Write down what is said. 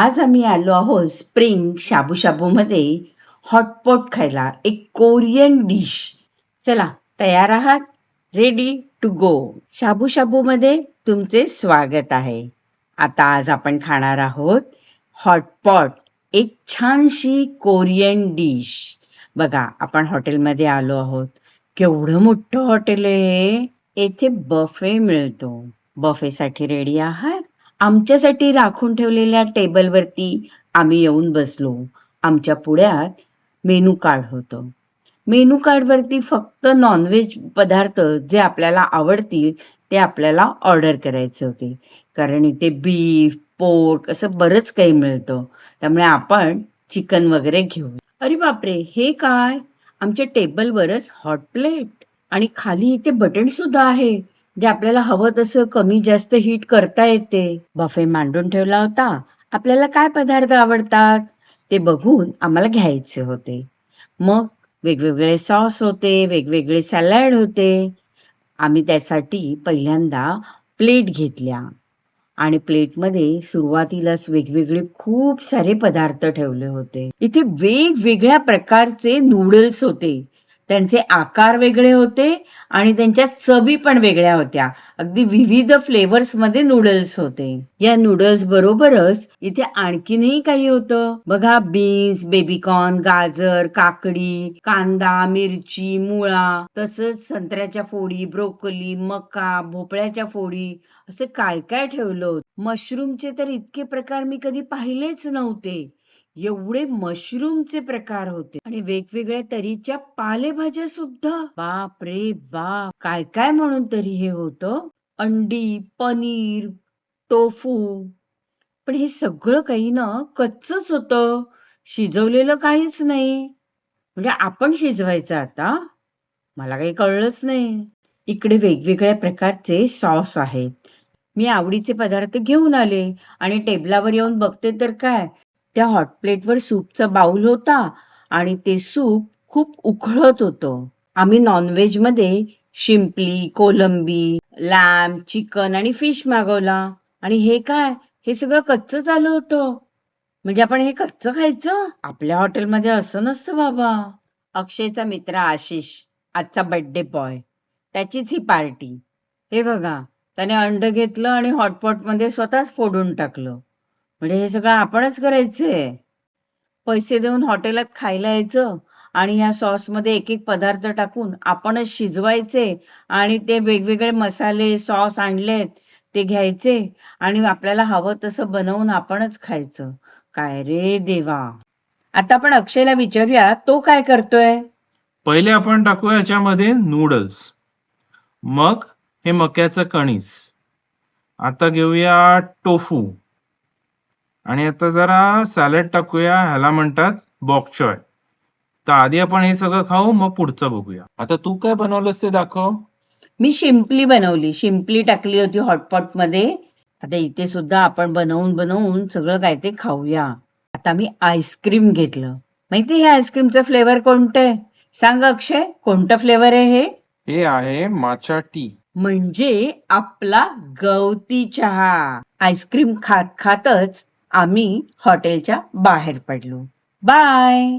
आज आम्ही आलो आहोत स्प्रिंग शाबू शाबू मध्ये हॉटपॉट खायला एक कोरियन डिश. चला तयार आहात? रेडी टू गो शाबू मध्ये तुमचे स्वागत आहे. आता आज आपण खाणार आहोत हॉटपॉट एक छानशी कोरियन डिश. बघा आपण हॉटेलमध्ये आलो आहोत. केवढं मोठं हॉटेल आहे. येथे बफे मिळतो. बफेसाठी रेडी आहात? आमच्यासाठी राखून ठेवलेल्या टेबलवरती आम्ही येऊन बसलो. आमच्या पुढ्यात मेनू कार्ड होतं. मेनू कार्डवरती फक्त नॉनव्हेज पदार्थ जे आपल्याला आवडतील ते आपल्याला ऑर्डर करायचे होते. कारण इथे बीफ पोर्क असं बरंच काही मिळतं. त्यामुळे आपण चिकन वगैरे घेऊ अरे बापरे हे काय? आमच्या टेबलवरच हॉट प्लेट आणि खाली इथे बटन सुद्धा आहे. जे आपल्याला हवं तसं कमी जास्त हीट करता येते. बफे मांडून ठेवला होता. आपल्याला काय पदार्थ आवडतात? ते बघून आम्हाला घ्यायचे होते. मग वेगवेगळे सॉस होते वेगवेगळे सॅलड होते. आम्ही त्यासाठी पहिल्यांदा प्लेट घेतल्या. आणि प्लेटमध्ये सुरुवातीलाच वेगवेगळे खूप सारे पदार्थ ठेवले होते. इथे वेगवेगळ्या प्रकारचे नूडल्स होते. त्यांचे आकार वेगळे होते आणि त्यांच्या चवी पण वेगळ्या होत्या. अगदी विविध फ्लेवर्समध्ये नूडल्स होते. या नूडल्स बरोबरच इथे आणखीनही काही होतं. बघा बीन्स बेबीकॉर्न गाजर काकडी कांदा मिरची मुळा तसंच संत्र्याच्या फोडी ब्रोकोली मका भोपळ्याच्या फोडी असे काय काय ठेवलं मशरूमचे तर इतके प्रकार मी कधी पाहिलेच नव्हते. एवढे मशरूमचे प्रकार होते. आणि वेगवेगळ्या तऱ्हेच्या पालेभाज्या सुद्धा. बाप रे बाप. काय काय म्हणून तरी हे होतं? अंडी पनीर टोफू. पण हे सगळं काही ना कच्चच होतं. शिजवलेलं काहीच नाही. म्हणजे आपण शिजवायचं आता. मला काही कळलंच नाही. इकडे वेगवेगळ्या प्रकारचे सॉस आहेत. मी आवडीचे पदार्थ घेऊन आले. आणि टेबलावर येऊन बघते तर काय? त्या हॉट प्लेटवर सूपचा बाउल होता आणि ते सूप खूप उखळत होतं. आम्ही नॉनव्हेजमध्ये शिंपली कोलंबी लॅम चिकन आणि फिश मागवला. आणि हे काय? हे सगळं कच्च चालू होतं. म्हणजे आपण हे कच्च खायचं? आपल्या हॉटेलमध्ये असं नसतं बाबा. अक्षयचा मित्र आशिष आजचा बर्थडे बॉय त्याचीच ही पार्टी हे बघा त्याने अंड घेतलं आणि हॉटपॉटमध्ये स्वतःच फोडून टाकलं. म्हणजे हे सगळं आपणच करायचंय. पैसे देऊन हॉटेलात खायला यायचं आणि ह्या सॉसमध्ये एक एक पदार्थ टाकून आपणच शिजवायचे आणि ते वेगवेगळे मसाले सॉस आणलेत ते घ्यायचे आणि आपल्याला हवं तसं बनवून आपणच खायचं. काय रे देवा. आता आपण अक्षयला विचारूया तो काय करतोय? पहिले आपण टाकूया याच्यामध्ये नूडल्स मग हे मक्याचं कणीस. आता घेऊया टोफू आणि आता जरा सॅलड टाकूया ह्याला म्हणतात बॉकचॉय तर आधी आपण हे सगळं खाऊ मग पुढचं बघूया. आता तू काय बनवलंस ते दाखव. मी शिंपली बनवली. शिंपली टाकली होती हॉटपॉटमध्ये. आता इथे सुद्धा आपण बनवून बनवून सगळं काय ते खाऊया. आता मी आईस्क्रीम घेतलं. माहिती हे आईस्क्रीमचं फ्लेवर कोणतं? आहे सांग अक्षय कोणतं फ्लेवर आहे हे? हे आहे माचा टी म्हणजे आपला गवती चहा. आईस्क्रीम खात खातच आम्ही हॉटेलच्या बाहेर पडलो. बाय!